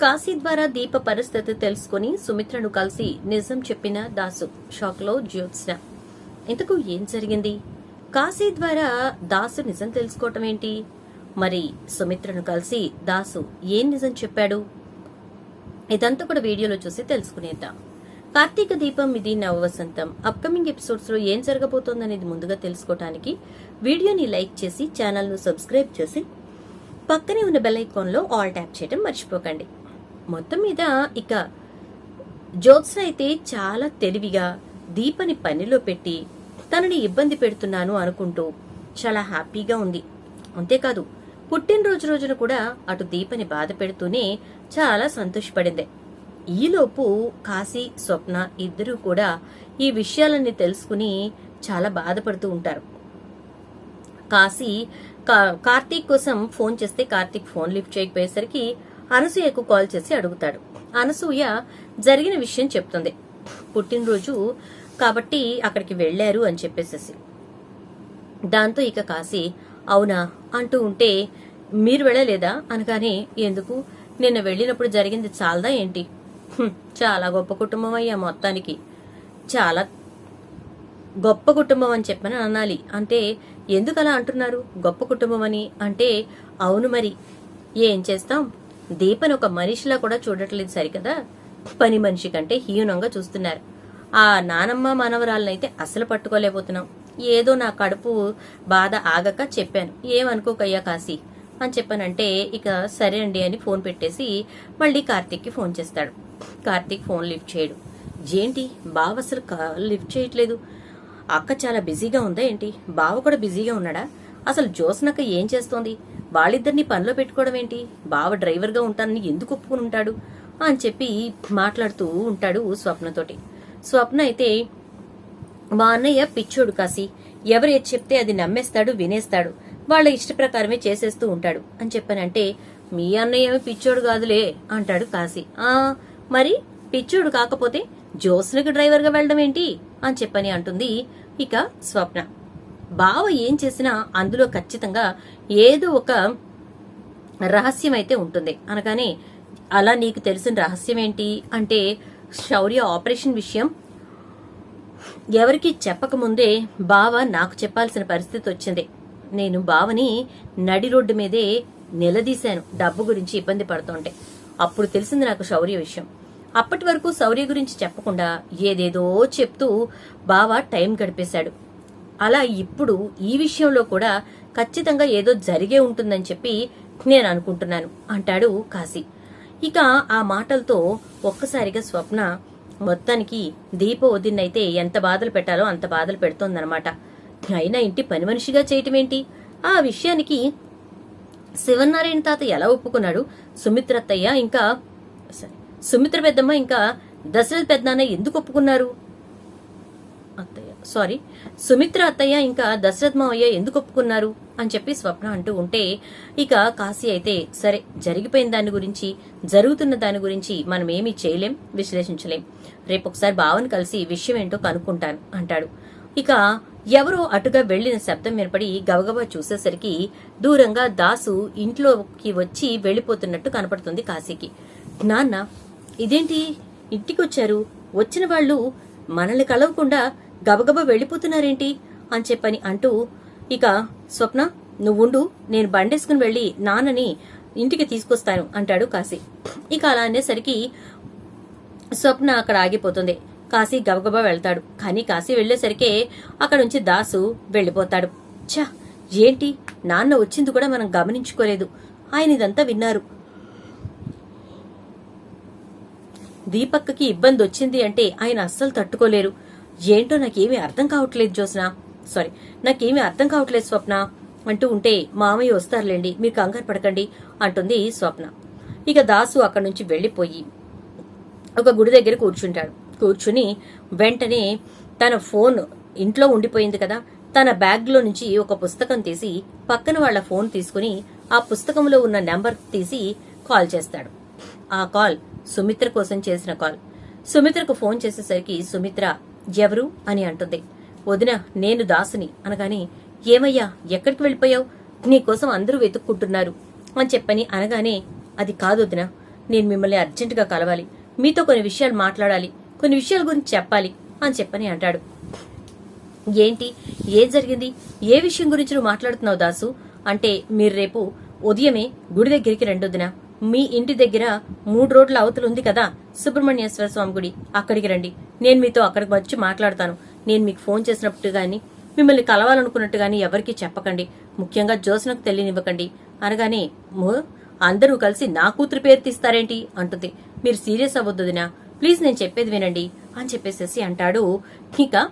కాశీ ద్వారా దీప పరిస్థితి తెలుసుకుని సుమిత్రను కలిసి నిజం చెప్పిన దాసు షాక్లో జ్యోత్స్న. ఇంతకు ఏం జరిగింది? కాశీ ద్వారా దాసు నిజం తెలుసుకోవటం ఏంటి? మరి సుమిత్రను కలిసి దాసు ఏం నిజం చెప్పాడు? ఇదంతా కూడా వీడియోలో చూసి తెలుసుకునేద్దాం. కార్తీక దీపం ఇది నవవసంతం. అప్కమింగ్ ఎపిసోడ్స్లో ఏం జరగబోతోందనేది ముందుగా తెలుసుకోవడానికి వీడియోని లైక్ చేసి ఛానల్ను సబ్స్క్రైబ్ చేసి పక్కనే ఉన్న బెల్ ఐకాన్లో ఆల్ ట్యాప్ చేయడం మర్చిపోకండి. మొత్తం మీద ఇక జ్యోత్స్న అయితే చాలా తెలివిగా దీపని పనిలో పెట్టి తనని ఇబ్బంది పెడుతున్నాను అనుకుంటూ చాలా హ్యాపీగా ఉంది. అంతేకాదు పుట్టినరోజు రోజున కూడా అటు దీపని బాధ పెడుతూనే చాలా సంతోషపడింది. ఈలోపు కాశీ స్వప్న ఇద్దరూ కూడా ఈ విషయాలన్నీ తెలుసుకుని చాలా బాధపడుతూ ఉంటారు. కాశీ కా- కార్తీక్ కోసం ఫోన్ చేస్తే కార్తీక్ ఫోన్ లిఫ్ట్ చేయకపోయేసరికి అనసూయకు కాల్ చేసి అడుగుతాడు. అనసూయ జరిగిన విషయం చెప్తుంది. పుట్టినరోజు కాబట్టి అక్కడికి వెళ్ళారు అని చెప్పేసేసి. దాంతో ఇక కాశీ అవునా అంటూ ఉంటే మీరు వెళ్ళలేదా అనగానే ఎందుకు? నిన్న వెళ్ళినప్పుడు జరిగింది చాలదా ఏంటి? చాలా గొప్ప కుటుంబం అయ్యా మొత్తానికి. చాలా గొప్ప కుటుంబం అని చెప్పని అనాలి. అంటే ఎందుకు అలా అంటున్నారు? గొప్ప కుటుంబం అని అంటే అవును మరి ఏం చేస్తాం? దీపను ఒక మనిషిలా కూడా చూడట్లేదు సరికదా? పని మనిషి కంటే హీనంగా చూస్తున్నారు. ఆ నానమ్మ మనవరాలనైతే అసలు పట్టుకోలేకపోతున్నాం. ఏదో నా కడుపు బాధ ఆగక చెప్పాను. ఏమనుకోకయ్యా కాశీ? అని చెప్పానంటే ఇక సరే అండి అని ఫోన్ పెట్టేసి మళ్ళీ కార్తీక్కి ఫోన్ చేస్తాడు. కార్తీక్ ఫోన్ లిఫ్ట్ చేయడు. ఏంటి బావ అసలు లిఫ్ట్ చేయట్లేదు. అక్క చాలా బిజీగా ఉందా ఏంటి? బావ కూడా బిజీగా ఉన్నాడా? అసలు జోస్నక్క ఏం చేస్తోంది? వాళ్ళిద్దరిని పనిలో పెట్టుకోవడం ఏంటి? బావ డ్రైవర్గా ఉంటానని ఎందుకు ఒప్పుకుని ఉంటాడు? అని చెప్పి మాట్లాడుతూ ఉంటాడు స్వప్నతోటి. స్వప్న అయితే మా అన్నయ్య పిచ్చోడు కాసి ఎవరు ఏది చెప్తే అది నమ్మేస్తాడు వినేస్తాడు. వాళ్ళ ఇష్ట ప్రకారమే చేసేస్తూ ఉంటాడు. అని చెప్పానంటే మీ అన్నయ్య ఏమి పిచ్చోడు కాదులే అంటాడు కాశీ. ఆ మరి పిచ్చోడు కాకపోతే జ్యోత్స్నకి డ్రైవర్గా వెళ్ళడం ఏంటి? అని చెప్పని అంటుంది ఇక స్వప్న. బావ ఏం చేసినా అందులో ఖచ్చితంగా ఏదో ఒక రహస్యం అయితే ఉంటుంది. అనగానే అలా నీకు తెలిసిన రహస్యం ఏంటి? అంటే శౌర్య ఆపరేషన్ విషయం. ఎవరికి చెప్పకముందే బావ నాకు చెప్పాల్సిన పరిస్థితి వచ్చింది. నేను బావని నడి రోడ్డు మీదే నిలదీశాను. డబ్బు గురించి ఇబ్బంది పడుతుంటే. అప్పుడు తెలిసింది నాకు శౌర్య విషయం. అప్పటి వరకు శౌర్య గురించి చెప్పకుండా ఏదేదో చెప్తూ బావ టైం గడిపేశాడు. అలా ఇప్పుడు ఈ విషయంలో కూడా ఖచ్చితంగా ఏదో జరిగే ఉంటుందని చెప్పి నేను అనుకుంటున్నాను అంటాడు కాశీ. ఇక ఆ మాటలతో ఒక్కసారిగా స్వప్న మొత్తానికి దీప వదిన్నైతే ఎంత బాధలు పెట్టాలో అంత బాధలు పెడుతోందనమాట అయినా ఇంటి పని మనిషిగా చేయటం ఏంటి ఆ విషయానికి శివనారాయణ తాత ఎలా ఒప్పుకున్నాడు? సుమిత్రత్తయ్య ఇంకా సరే, సుమిత్ర పెద్దమ్మ ఇంకా దశరథ పెద్దనాన్న ఎందుకు ఒప్పుకున్నారు? అత్తయ్య సారీ సుమిత్ర అత్తయ్య ఇంకా దశరథ్ మావయ్య ఎందుకు ఒప్పుకున్నారు అని చెప్పి స్వప్న అంటూ ఉంటే ఇక కాశీ అయితే సరే జరిగిపోయిన దాని గురించి జరుగుతున్న దాని గురించి మనం ఏమీ చేయలేం విశ్లేషించలేం. రేపు ఒకసారి బావని కలిసి విషయం ఏంటో కనుక్కుంటాను అంటాడు. ఇక ఎవరో అటుగా వెళ్ళిన శబ్దం ఏర్పడి గబగబా చూసేసరికి దూరంగా దాసు ఇంట్లోకి వచ్చి వెళ్ళిపోతున్నట్టు కనపడుతుంది కాశీకి. నాన్న ఇదేంటి ఇంటికొచ్చారు? వచ్చిన వాళ్ళు మనల్ని కలవకుండా గబగబా వెళ్ళిపోతున్నారేంటి? అని చెప్పని అంటూ ఇక స్వప్న నువ్వుండు నేను బండేసుకుని వెళ్ళి నాన్నని ఇంటికి తీసుకొస్తాను అంటాడు కాశీ. ఇక అలా అనేసరికి స్వప్న అక్కడ ఆగిపోతుంది. కాశీ గబగబా వెళ్తాడు. కానీ కాశీ వెళ్ళేసరికే అక్కడ నుంచి దాసు వెళ్ళిపోతాడు ఛా! ఏంటి? నాన్న వచ్చింది కూడా మనం గమనించుకోలేదు. ఆయన ఇదంతా విన్నారు. దీపక్కకి ఇబ్బంది వచ్చింది అంటే ఆయన అస్సలు తట్టుకోలేరు. ఏంటో నాకేమీ అర్థం కావట్లేదు జోస్న సారీ నాకేమీ అర్థం కావట్లేదు స్వప్న. అంటూ ఉంటే మామయ్య వస్తారులేండి మీరు కంగారు పడకండి అంటుంది స్వప్న. ఇక దాసు అక్కడి నుంచి వెళ్ళిపోయి ఒక గుడి దగ్గర కూర్చుంటాడు. కూర్చుని వెంటనే తన ఫోన్ ఇంట్లో ఉండిపోయింది కదా తన బ్యాగ్లో నుంచి ఒక పుస్తకం తీసి పక్కన వాళ్ళ ఫోన్ తీసుకుని ఆ పుస్తకంలో ఉన్న నెంబర్ తీసి కాల్ చేస్తాడు. ఆ కాల్ సుమిత్ర కోసం చేసిన కాల్. సుమిత్రకు ఫోన్ చేసేసరికి సుమిత్ర ఎవరు అని అంటుంది. వదిన నేను దాసుని అనగానే ఏమయ్యా ఎక్కడికి వెళ్ళిపోయావు? నీకోసం అందరూ వెతుక్కుంటున్నారు అని చెప్పని అనగానే అది కాదు వదిన నేను మిమ్మల్ని అర్జెంటుగా కలవాలి. మీతో కొన్ని విషయాలు మాట్లాడాలి కొన్ని విషయాల గురించి చెప్పాలి అని చెప్పని అంటాడు. ఏంటి? ఏం జరిగింది? ఏ విషయం గురించి నువ్వు మాట్లాడుతున్నావు దాసు? అంటే మీరు రేపు ఉదయమే గుడి దగ్గరికి రెండొద్దున మీ ఇంటి దగ్గర మూడు రోడ్ల అవతలు ఉంది కదా సుబ్రహ్మణ్యేశ్వర స్వామి గుడి. అక్కడికి రండి. నేను మీతో అక్కడికి వచ్చి మాట్లాడతాను. నేను మీకు ఫోన్ చేసినట్టు గాని మిమ్మల్ని కలవాలనుకున్నట్టు గాని ఎవరికీ చెప్పకండి. ముఖ్యంగా జోస్నకు తెలియనివ్వకండి. అనగానే అందరూ కలిసి నా కూతురు పేరు తీస్తారేంటి? అంటుంది. మీరు సీరియస్ అవ్వద్దుదినా ప్లీజ్ నేను చెప్పేది వినండి. అని చెప్పేసేసి అంటాడు ఇక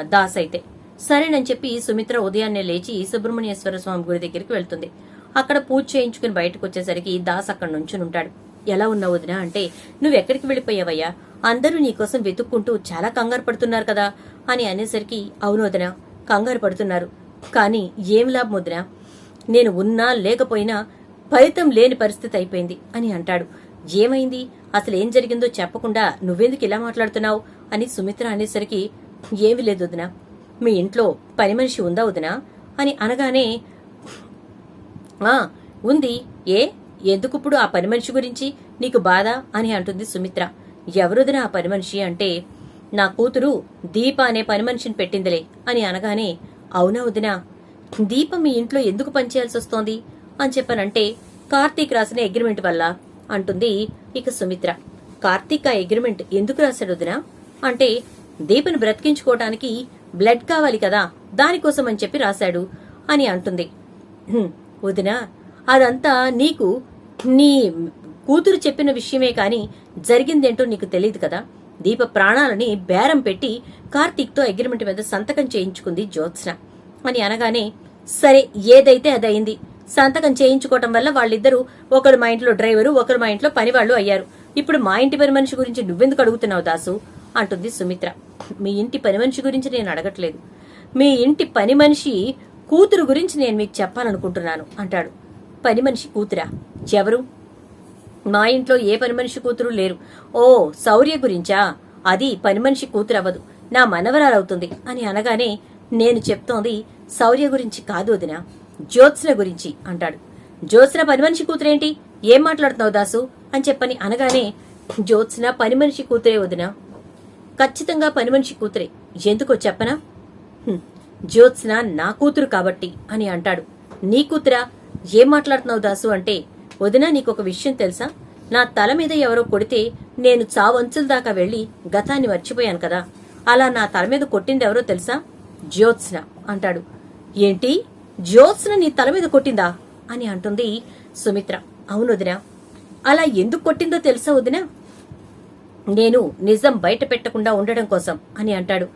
దాస్ అయితే. సరేనని చెప్పి సుమిత్ర ఉదయాన్నే లేచి సుబ్రహ్మణ్యేశ్వర స్వామి గుడి దగ్గరికి వెళ్తుంది. అక్కడ పూజ చేయించుకుని బయటకు వచ్చేసరికి దాస్ అక్కడ నుంచి ఉంటాడు. ఎలా ఉన్నావు వదినా అంటే నువ్వు ఎక్కడికి వెళ్ళిపోయావయ్యా? అందరూ నీకోసం వెతుక్కుంటూ చాలా కంగారు పడుతున్నారు కదా అని అనేసరికి అవును వదినా కంగారు పడుతున్నారు. కానీ ఏం లాభం వదినా? నేను ఉన్నా లేకపోయినా ఫలితం లేని పరిస్థితి అయిపోయింది అని అంటాడు. ఏమైంది? అసలు ఏం జరిగిందో చెప్పకుండా నువ్వెందుకు ఇలా మాట్లాడుతున్నావు? అని సుమిత్ర అనేసరికి ఏమీ లేదు వదినా. మీ ఇంట్లో పని మనిషి ఉందా వదినా? అని అనగానే ఉంది. ఏ? ఎందుకుప్పుడు ఆ పని మనిషి గురించి నీకు బాధ అని అంటుంది సుమిత్ర. ఎవరుదినా ఆ పని మనిషి అంటే నా కూతురు దీప అనే పని మనిషిని పెట్టిందిలే అని అనగానే అవునా వదినా? దీప మీ ఇంట్లో ఎందుకు పనిచేయాల్సి వస్తోంది? అని చెప్పనంటే కార్తీక్ రాసిన అగ్రిమెంట్ వల్ల అంటుంది ఇక సుమిత్ర. కార్తీక్ ఆ అగ్రిమెంట్ ఎందుకు రాశాడు వదినా? అంటే దీపను బ్రతికించుకోవటానికి బ్లడ్ కావాలి కదా దానికోసం అని చెప్పి రాశాడు అని అంటుంది. వదినా అదంతా నీకు నీ కూతురు చెప్పిన విషయమే కానీ జరిగిందేంటో నీకు తెలియదు కదా? దీప ప్రాణాలని బేరం పెట్టి కార్తీక్తో అగ్రిమెంట్ మీద సంతకం చేయించుకుంది జ్యోత్స్న. అని అనగానే సరే ఏదైతే అదయింది సంతకం చేయించుకోవటం వల్ల వాళ్ళిద్దరూ ఒకరు మా ఇంట్లో డ్రైవరు ఒకరు మా ఇంట్లో పనివాళ్ళు అయ్యారు. ఇప్పుడు మా ఇంటి పని మనిషి గురించి నువ్వెందుకు అడుగుతున్నావు దాసు? అంటుంది సుమిత్ర. మీ ఇంటి పని మనిషి గురించి నేను అడగట్లేదు. మీ ఇంటి పని మనిషి కూతురు గురించి నేను మీకు చెప్పాలనుకుంటున్నాను అంటాడు. పని మనిషి కూతురా? ఎవరు? మా ఇంట్లో ఏ పని మనిషి కూతురు లేరు. ఓ శౌర్య గురించా? అది పని మనిషి కూతురు అవ్వదు నా మనవరాలవుతుంది అని అనగానే నేను చెప్తోంది శౌర్య గురించి కాదు వదిన. జ్యోత్స్న గురించి అంటాడు. జ్యోత్స్న పని మనిషి కూతురేంటి? ఏం మాట్లాడుతున్నావు దాసు? అని చెప్పని అనగానే జ్యోత్స్న పని మనిషి కూతురే వదిన. ఖచ్చితంగా పని మనిషి కూతురే. ఎందుకో చెప్పనా? జ్యోత్స్న నా కూతురు కాబట్టి అని అంటాడు. నీ కూతురా? ఏం మాట్లాడుతున్నావు దాసు అంటే వదినా నీకొక విషయం తెలుసా? నా తల మీద ఎవరో కొడితే నేను చావంచుల దాకా వెళ్ళి గతాన్ని మర్చిపోయాను కదా. అలా నా తల మీద కొట్టింది ఎవరో తెలుసా? జ్యోత్స్న అంటాడు. ఏంటి? జ్యోత్స్న నీ తల మీద కొట్టిందా? అని అంటుంది సుమిత్ర. అవును వదినా. అలా ఎందుకు కొట్టిందో తెలుసా వదినా? నేను నిజం బయట పెట్టకుండా ఉండడం కోసం అని అంటాడు.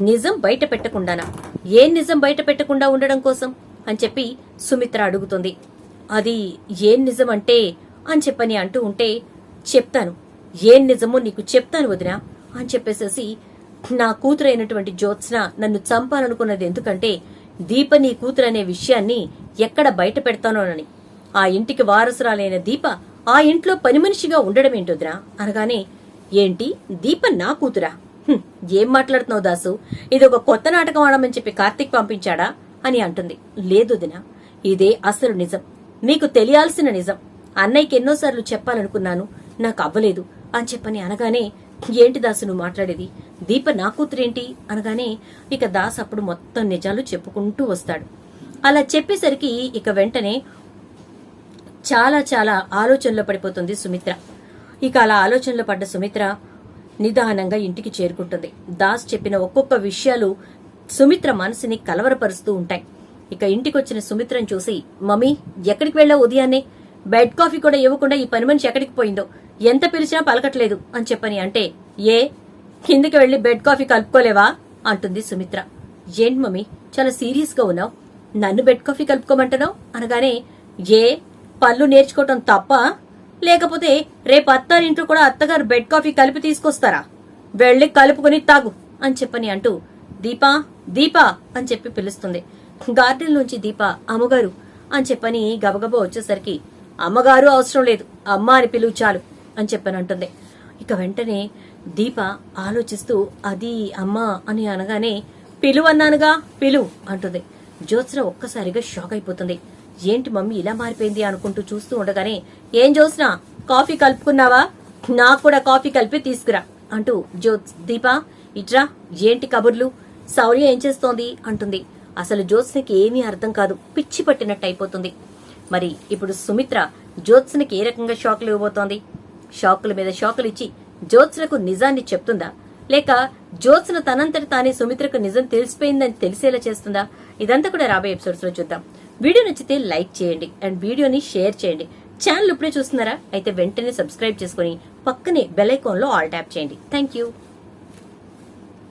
నిజం బయట పెట్టకుండానా? ఏం నిజం బయట పెట్టకుండా ఉండడం కోసం? అని చెప్పి సుమిత్ర అడుగుతుంది. అది ఏం నిజం అంటే అని చెప్పని అంటూ ఉంటే చెప్తాను. ఏం నిజమో నీకు చెప్తాను వదినా అని చెప్పేసేసి నా కూతురైనటువంటి జ్యోత్స్న నన్ను చంపాలనుకున్నది ఎందుకంటే దీప నీ కూతురు అనే విషయాన్ని ఎక్కడ బయట పెడతానోనని. ఆ ఇంటికి వారసురాలైన దీప ఆ ఇంట్లో పని మనిషిగా ఉండడం ఏంటోదిరా అనగానే ఏంటి? దీప నా కూతురా? ఏం మాట్లాడుతున్నావు దాసు? ఇది ఒక కొత్త నాటకం ఆడమని చెప్పి కార్తిక్ పంపించాడా? అని అంటుంది. లేదు దినా ఇదే అసలు నిజం. మీకు తెలియాల్సిన నిజం. అన్నయ్యకి ఎన్నోసార్లు చెప్పాలనుకున్నాను నాకు అవ్వలేదు అని చెప్పని అనగానే ఏంటి దాసు నువ్వు మాట్లాడేది? దీప నా కూతురేంటి? అనగానే ఇక దాస్ అప్పుడు మొత్తం నిజాలు చెప్పుకుంటూ వస్తాడు. అలా చెప్పేసరికి ఇక వెంటనే చాలా చాలా ఆలోచనలో పడిపోతుంది సుమిత్ర. ఇక అలా ఆలోచనలో పడ్డ సుమిత్ర నిదానంగా ఇంటికి చేరుకుంటుంది. దాస్ చెప్పిన ఒక్కొక్క విషయాలు సుమిత్ర మనసుని కలవరపరుస్తూ ఉంటాయి. ఇక ఇంటికొచ్చిన సుమిత్రను చూసి మమ్మీ ఎక్కడికి వెళ్ళావు ఉదయాన్నే? బెడ్ కాఫీ కూడా ఇవ్వకుండా ఈ పని మనిషి ఎక్కడికి పోయిందో? ఎంత పిలిచినా పలకట్లేదు అని చెప్పని అంటే ఏ? కిందికి వెళ్ళి బెడ్ కాఫీ కలుపుకోలేవా? అంటుంది సుమిత్ర. ఏంటి మమ్మీ? చాలా సీరియస్గా ఉన్నావు. నన్ను బెడ్ కాఫీ కలుపుకోమంటున్నావు? అనగానే ఏ? పళ్ళు నేర్చుకోవటం తప్ప? లేకపోతే రేపు అత్తారింట్లో కూడా అత్తగారు బెడ్ కాఫీ కలిపి తీసుకొస్తారా? వెళ్ళి కలుపుకొని తాగు అని చెప్పని అంటూ దీపా దీపా అని చెప్పి పిలుస్తుంది. గార్డెన్ నుంచి దీప అమ్మగారు అని చెప్పని గబగబా వచ్చేసరికి అమ్మగారు అవసరం లేదు అమ్మ అని పిలువు చాలు అని చెప్పని అంటుంది. ఇక వెంటనే దీప ఆలోచిస్తూ అది అమ్మ అని అనగానే పిలువన్నానుగా పిలువు అంటుంది. జ్యోత్స్న ఒక్కసారిగా షాక్ అయిపోతుంది. ఏంటి మమ్మీ ఇలా మారిపోయింది అనుకుంటూ చూస్తూ ఉండగానే ఏం జ్యోత్స్న కాఫీ కలుపుకున్నావా? నాకు కూడా కాఫీ కలిపి తీసుకురా అంటూ జ్యోత్స్ దీపా ఇట్రా ఏంటి కబుర్లు? శౌర్య ఏం చేస్తోంది? అంటుంది. అసలు జ్యోత్స్నకి ఏమీ అర్థం కాదు. పిచ్చి పట్టినట్టు అయిపోతుంది. మరి ఇప్పుడు సుమిత్ర జ్యోత్స్నకి ఏ రకంగా షాకులు ఇవ్వబోతోంది? షాకుల మీద షాకులు ఇచ్చి జ్యోత్స్నకు నిజాన్ని చెప్తుందా? లేక జ్యోత్స్న తనంతట తానే సుమిత్రకు నిజం తెలిసిపోయిందని తెలిసేలా చేస్తుందా? ఇదంతా కూడా రాబోయే ఎపిసోడ్స్లో చూద్దాం. వీడియో నచ్చితే లైక్ చేయండి అండ్ వీడియోని షేర్ చేయండి. ఛానల్ ఇప్పుడే చూస్తున్నారా? అయితే వెంటనే సబ్స్క్రైబ్ చేసుకుని పక్కనే బెల్ ఐకాన్లో ఆల్ ట్యాప్ చేయండి. Thank you.